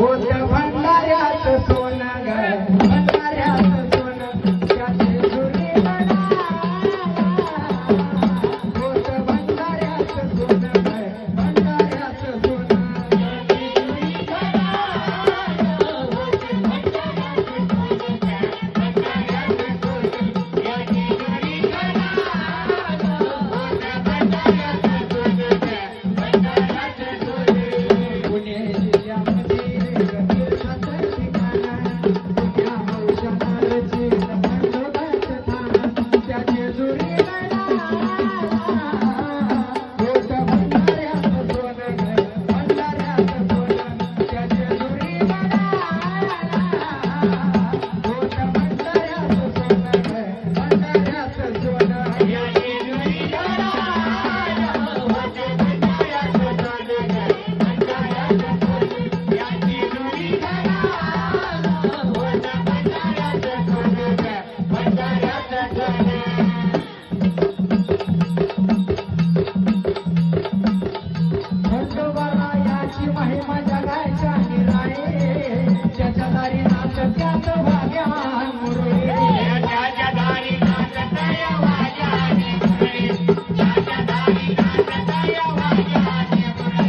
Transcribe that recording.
Outra vai. खंडोबारायाची महिमा गायचा आहे राहे ज्याच्या दारी नाचतात भाल्या दारी गात तया वाल्याने मुरळी ज्याच्या दारी नाचत महिमा गायचा आहे राहे